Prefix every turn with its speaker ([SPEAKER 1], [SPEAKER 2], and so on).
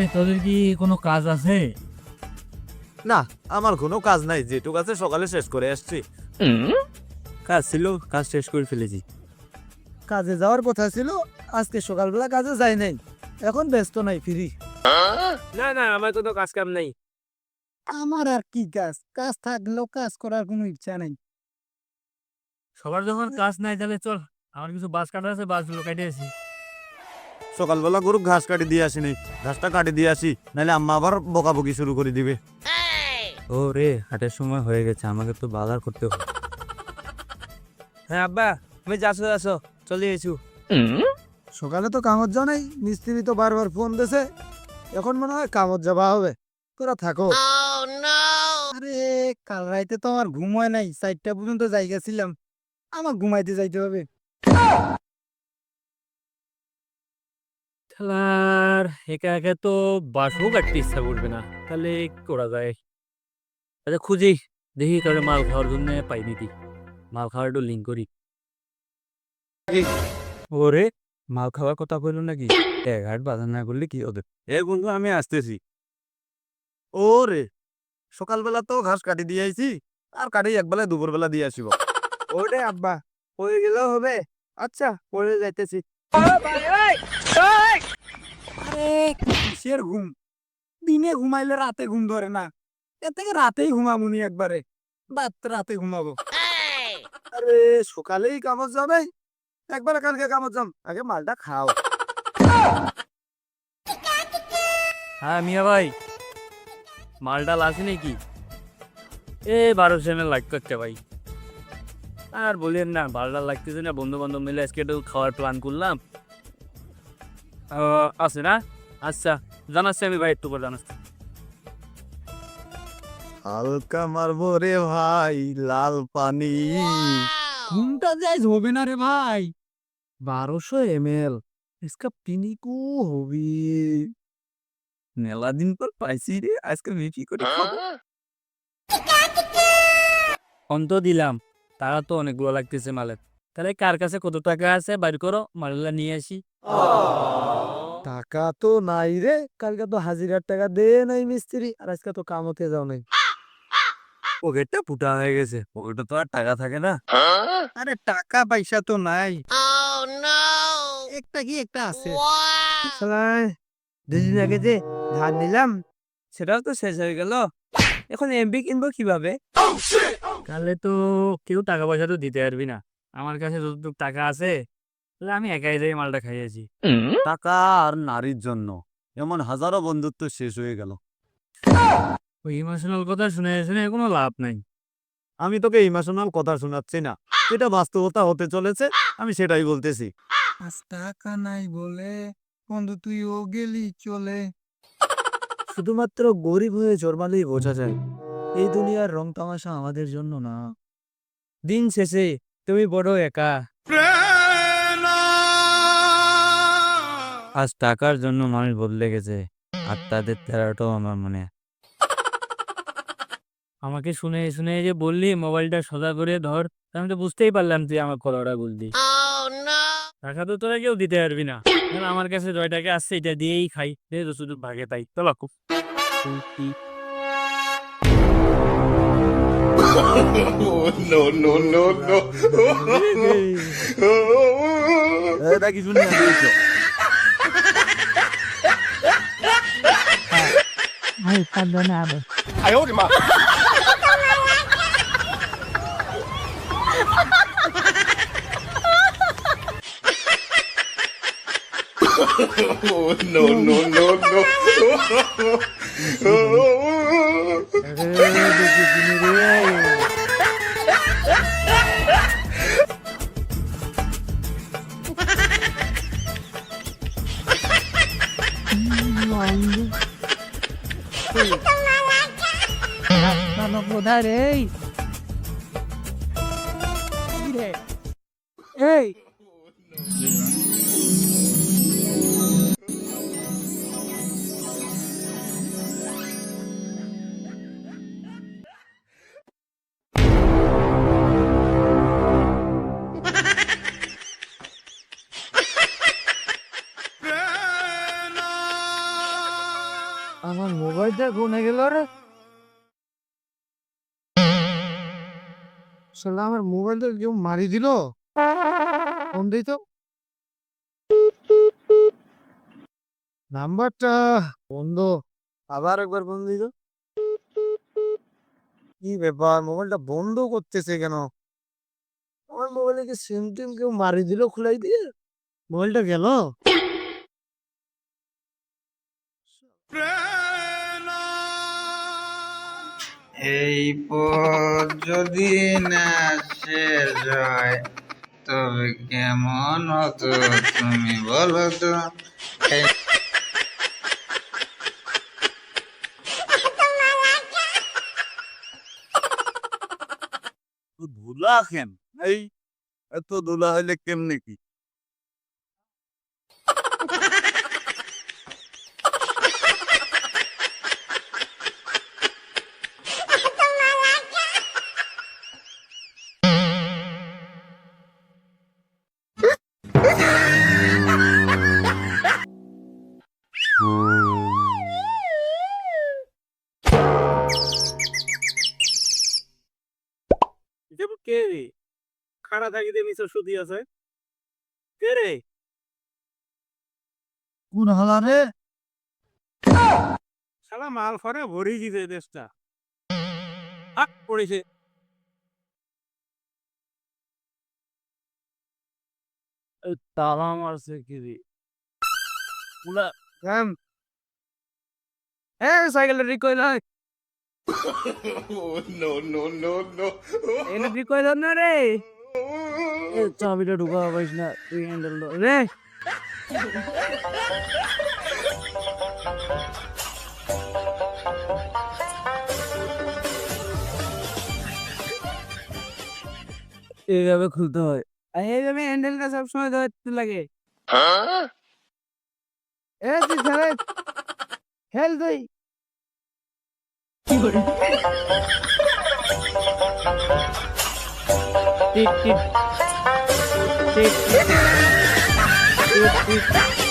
[SPEAKER 1] এই, তোদের কি কোনো কাজ আছে?
[SPEAKER 2] না আমার কোনো কাজ নাই যেটুকু আছে সকালে শেষ করে আসছি। কাজ ছিল কাজ শেষ করে ফেলেছি।
[SPEAKER 3] কাজে যাওয়ার কথা ছিল আজকে সকালবেলা কাজে যাই নাই। এখন ব্যস্ত নাই ফ্রি।
[SPEAKER 2] না না আমার কোনো কাজ কাম নাই।
[SPEAKER 3] আমার আর কি কাজ? কাজ থাকলেও কাজ করার কোনো ইচ্ছা নাই।
[SPEAKER 1] সবার যখন কাজ নাই তাহলে চল আমার কিছু বাস কাটা আছে বাসগুলো কাটে আসি।
[SPEAKER 2] সকালবেলা গরু ঘাস কাটি দিয়ে আসি নাই ঘাসটা কাটি দিয়ে আসি নাহলে আম্মা আবার বকাবকি শুরু করে দিবে। ও রে হাটের সময় হয়ে গেছে আমাকে তো বাজার করতে হবে। হ্যাঁ আব্বা আমি যাচ্ছ যাচ্ছ চলে এসু।
[SPEAKER 3] সকালে তো কামত যাও নাই মিস্ত্রি তো বারবার ফোন দিছে এখন মনে হয় কামত যাওয়া হবে। তোরা থাকো। আরে কাল রাইতে তো আমার ঘুম হয় নাই চারটা পর্যন্ত যাই গেছিলাম আমার ঘুমাইতে যাইতে হবে।
[SPEAKER 1] খেলার একা একা তো বাসও কাটতে ইচ্ছা করবে না। তাহলে কি করা যায়? আচ্ছা খুঁজি। দেখি কারও মাল খাওয়ার জন্য পাই নাকি মাল খাওয়ার একটু লিঙ্ক করি। ওরে মাল খাওয়ার কথা বলল নাকি? এক হাট বাজার না করলে কি ওদের
[SPEAKER 2] এ বন্ধু আমি আসতেছি। ও রে সকালবেলা তো ঘাস কাটি দিয়ে আইছি আর কাটি একবেলা দুপুর বেলা দিয়ে আসিব।
[SPEAKER 3] ওরে আব্বা পড়ে গেলেও হবে। আচ্ছা পড়ে যাইতেছি। আরে, কিসের ঘুম? দিনে ঘুমাইলে রাতে ঘুম ধরে না। এর থেকে রাতেই ঘুমাবুনি একবারে। বাদ রাতে ঘুমাবো। আরে, সকালেই কামত যাবে একবারে কালকে কামত যাম। আগে মালটা খাও।
[SPEAKER 1] হ্যাঁ মিয়া ভাই। মালটাল আছে নাকি? এ এম এল লাগতো একটা ভাই। আর বলেন না মালটাল লাগতেছে না বন্ধু বান্ধব মিলে আজকে একটু খাওয়ার প্ল্যান করলাম। আছে না আচ্ছা জানাচ্ছি আমি ভাই একটু পর জানাচ্ছি
[SPEAKER 2] হালকা মারবো রে ভাই লাল পানি
[SPEAKER 3] ঘুমটা যাই হবে না রে ভাই বারোশো এম এল इसका पीनी को होबी
[SPEAKER 2] মেলা দিন পর পাইছি রে আজকে বিক্রি করে খাবো
[SPEAKER 1] অন্ত দিলাম তারা তো অনেকগুলো লাগতেছে মালের তাহলে কার কাছে কত টাকা আছে বাইর করো মালগুলা নিয়ে আসি
[SPEAKER 3] টাকা তো নাই রে কালকে তো হাজিরার টাকা দে নাই মিস্ত্রি আর আজকে তো কামতে যাও নাই।
[SPEAKER 2] পকেটটা ফুটা হয়ে গেছে পকেটে তো আর টাকা থাকে না।
[SPEAKER 3] আরে টাকা পয়সা তো নাই। একটা কি একটা আছে। দুদিন আগে যে ধার নিলাম সেটাও তো শেষ হয়ে গেল। এখন এমবি কিনবো কীভাবে?
[SPEAKER 1] তাহলে তো কেউ টাকা পয়সা তো দিতে পারবি না। আমার কাছে যতটুকু টাকা আছে আমি একাই যাই মালটা খাইয়েছি
[SPEAKER 2] টাকা আর নারীর জন্য। এমন হাজারো বন্ধুত্ব শেষ হয়ে গেল।
[SPEAKER 1] ওই ইমোশনাল কথা শুনে শুনে কোনো লাভ নাই।
[SPEAKER 2] আমি তোকে ইমোশনাল কথা শোনাচ্ছি না। যেটা বাস্তবতা হতে চলেছে আমি সেটাই বলতেছি।
[SPEAKER 3] আজ টাকা নাই বলে বন্ধু তুই ও গেলি চলে। শুধুমাত্র গরিব হয়ে জন্মালেই বোঝা যায় এই দুনিয়ার রং তামাশা আমাদের জন্য না। দিন শেষে তুমি বড় একা।
[SPEAKER 2] আজ টাকার জন্য মানুষ বদলে গেছে আর তাদের তেরাটাও আমার মনে
[SPEAKER 1] আমাকে শুনে শুনে যে বললি মোবাইলটা সোজা করে ধর আমি তো বুঝতেই পারলাম তুই আমার কথাটা বললি টাকা তো তোরা কেউ দিতে পারবি না কারণ আমার কাছে জয় টাকা আসছে এটা দিয়েই খাই দে তো শুধু ভাগে তাই চলো খুব
[SPEAKER 4] no, no, no, no.
[SPEAKER 2] এটা কিছু দিয়েছ
[SPEAKER 3] Ay, perdonado.
[SPEAKER 4] Ay, última. oh, no, no, no, no.
[SPEAKER 3] fui. Não, não mudarei. Ei! আমার মোবাইলটা কোনে গেল রে। শালা, আমার মোবাইলটা কেউ মারি দিল? ফোন দিই তো। নাম্বারটা বন্ধ। আবার একবার ফোন দিই তো। কি ব্যাপার, মোবাইলটা বন্ধ করতেছে কেন? আমার মোবাইলে কি সিম টিম কেউ মারি দিল খুলাই দিয়ে? মোবাইলটা গেল?
[SPEAKER 5] এই পথ যদি না শেষ হয় তবে কেমন হতো তুমি বলো তো?
[SPEAKER 2] ধুলা কেন এই, এত ধুলা হইলে কেমনে কে?
[SPEAKER 1] খাড়া থাকিতে মিশে সুদি আছে। কে রে?
[SPEAKER 3] কোন হালা রে?
[SPEAKER 1] শালা মাল ফরে ভরি দিছে দেশটা। হাক পড়েছে। তালা মারছে কি রে? পুলা
[SPEAKER 3] কেন? এ সাইকেল রিকয়েল হয়
[SPEAKER 4] Oh, no, no, no, no.
[SPEAKER 1] এনে রিকয়েল না রে। চাবিটা ঢুকা পাইস না তুই হ্যান্ডেল রে এইভাবে খুলতে হয় আর এইভাবে হ্যান্ডেলটা সবসময় ধরতে লাগে
[SPEAKER 3] এ তুই খেলে খেল তুই
[SPEAKER 1] টিক টিক টিক টিক টিক টিক